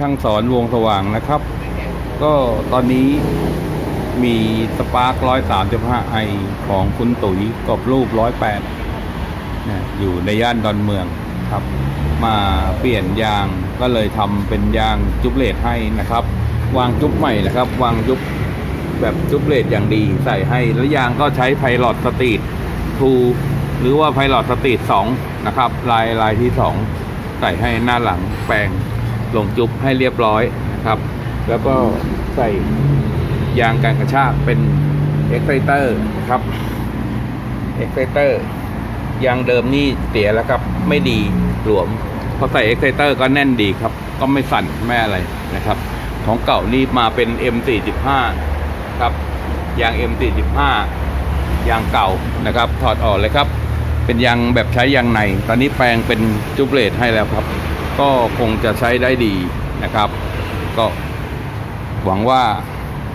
ช่างสอนวงสว่างนะครับ ก็ตอนนี้มีสปาร์คร้อยสามสิบห้าไอของคุณตุ๋ยกรอบรูปร้อยแปดอยู่ในย่านดอนเมืองครับ มาเปลี่ยนยางก็เลยทำเป็นยางจุบเลตให้นะครับ วางจุบใหม่นะครับ วางจุบแบบจุบเลตอย่างดีใส่ให้ แล้วยางก็ใช้ไพลอตสตรีททูหรือว่าไพลอตสตรีทสองนะครับ ลายลายที่สองใส่ให้หน้าหลังแปลง ลงจุบให้เรียบร้อยนะครับ แล้วก็ใส่ยางการกระชากเป็นเอ็กไซเตอร์ครับเอ็กไซเตอร์ยางเดิมนี่เสียแล้วครับ ไม่ดีหลวมพอใส่เอ็กไซเตอร์ก็แน่นดีครับ ก็ไม่สั่นไม่อะไรนะครับ ของเก่านี่มาเป็น M45 ครับยาง M45 ยางเก่านะครับ ถอดออกเลยครับ เป็นยางแบบใช้ยางใน ตอนนี้แปลงเป็นจูบเลตให้แล้วครับ ก็คงจะใช้ได้ดีนะครับ ก็หวังว่า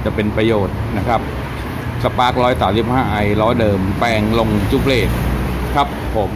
จะเป็นประโยชน์นะครับสปาร์กร้อยสาสิบห้าไอล้อเดิมแปลงลงจูเบเลสครับผม